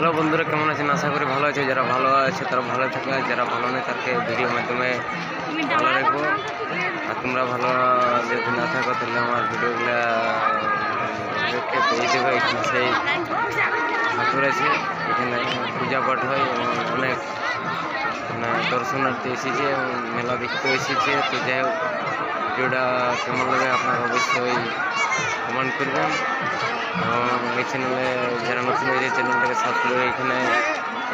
Hello বন্ধুরা, কেমন আছেন? আশা করি ভালো আছে। যারা ভালো আছে, তারা ভালো থাকে। যারা ভালো নেই তাকে ভিডিওর মাধ্যমে ভালো রাখব। আর তোমরা ভালো যদি না থাকো, তাহলে আমার ভিডিওগুলো পেয়ে দেবে সেই ঠাকুর আছে। এখানে পূজা পাঠ হয় এবং অনেক মানে দর্শনার্থী এসেছে এবং মেলা দেখতে এসেছে। তো যাই হোক ভিডিওটা কেমন লাগে আপনারা অবশ্যই কমেন্ট করবেন। এবং এই চ্যানেলে যারা নতুন হয়েছে চ্যানেলটাকে সাবস্ক্রাইব করে এখানে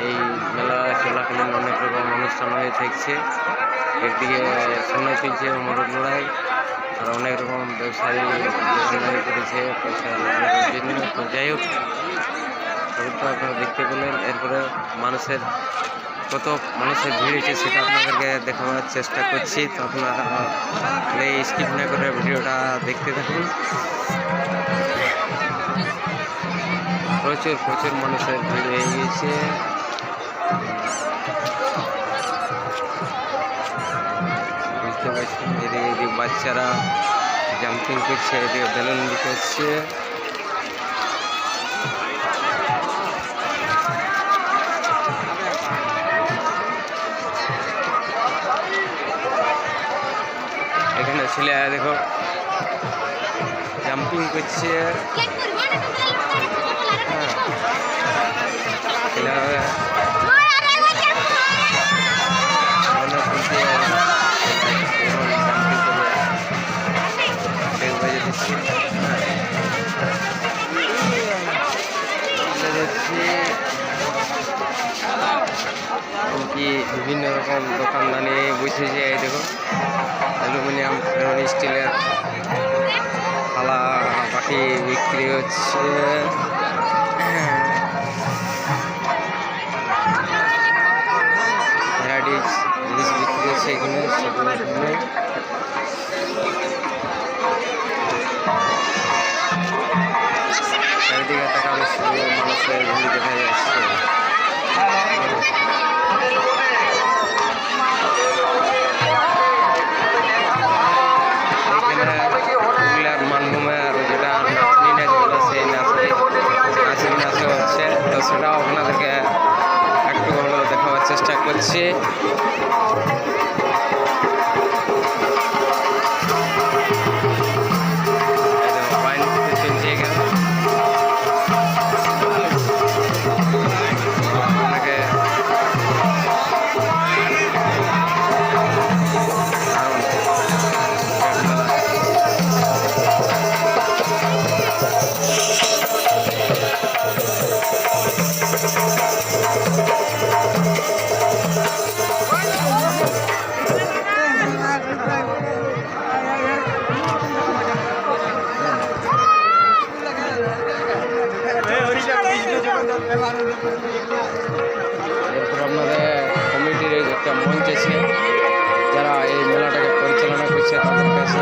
এই মেলা চলাকালীন অনেক রকম অনুষ্ঠান হয়ে থাকছে। একদিকে সোনা চলছে মোরগ লড়াই, আর অনেক রকম ব্যবসায়ী দোকানদারি করেছে, পয়সা জন্য। তো যাই হোক সবটা আপনারা দেখতে পেলেন। এরপরে মানুষের কত মানুষের ভিড় হয়েছে সেটা আপনাদেরকে দেখানোর চেষ্টা করছি। তো আপনারা এই স্কিপ না করে ভিডিওটা দেখতে থাকুন। প্রচুর প্রচুর মানুষের ভিড় হয়ে গিয়েছে। বুঝতে পারছেন, এদিকে বাচ্চারা জাম্পিং করছে, এদিকে বেলুন দিতে হচ্ছে এখানে ছেলে দেখো জাম্পিং করছে। হ্যাঁ। ছেলেরা এমনকি বিভিন্ন রকম দোকানদানি বসেছে এই দেখো, অ্যালুমিনিয়াম এবং স্টিলের থালা বাটি বিক্রি হচ্ছে। ভ্যারাইটিস জিনিস বিক্রি হচ্ছে এখানে, সেগুলো মানুষের ভিড় দেখা যাচ্ছে। সেটাও আপনাদেরকে একটু হলেও দেখাবার চেষ্টা করছি। আছে যারা এই মেলাটাকে পরিচালনা করছে তাদের কাছে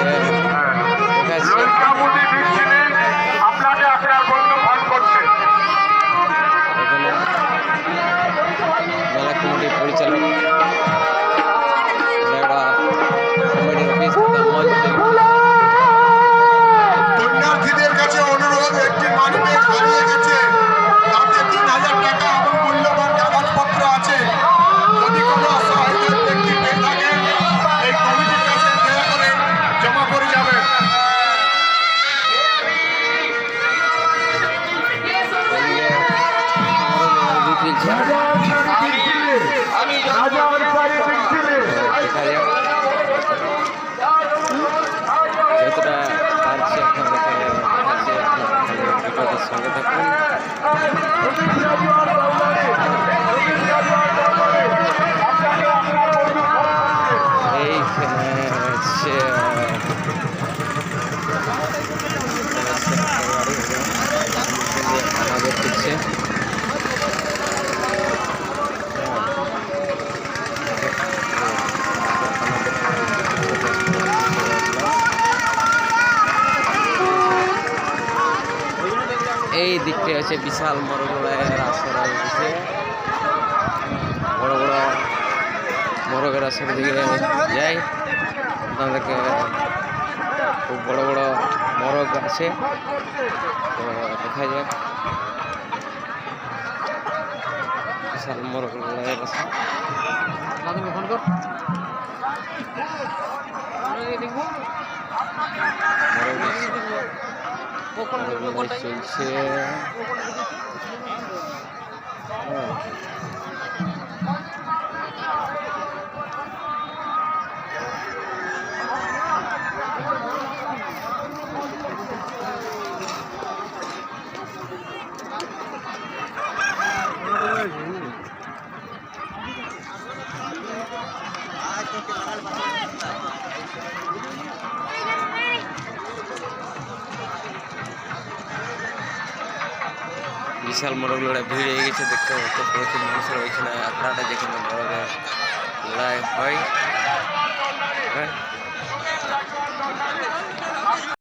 মেলা কমিটির পরিচালক সঙ্গে থাকুন। হচ্ছে বিশাল মরগলায়ের আসর হচ্ছে বড় বড় মোরগের আসর দিকে যাই। আপনাদেরকে খুব বড় বড় মোরগ আছে। তো দেখা যাক। বিশাল মোরগ লড়াই আছে। ফোন কর। মোরগ লড়াই চলছে বিশাল মোরগ লড়াই, ভিড় হয়ে গেছে দেখতে পাচ্ছ প্রচুর মানুষের ওইখানে আখড়াটা যেখানে বড় লড়াই হয়। হ্যাঁ?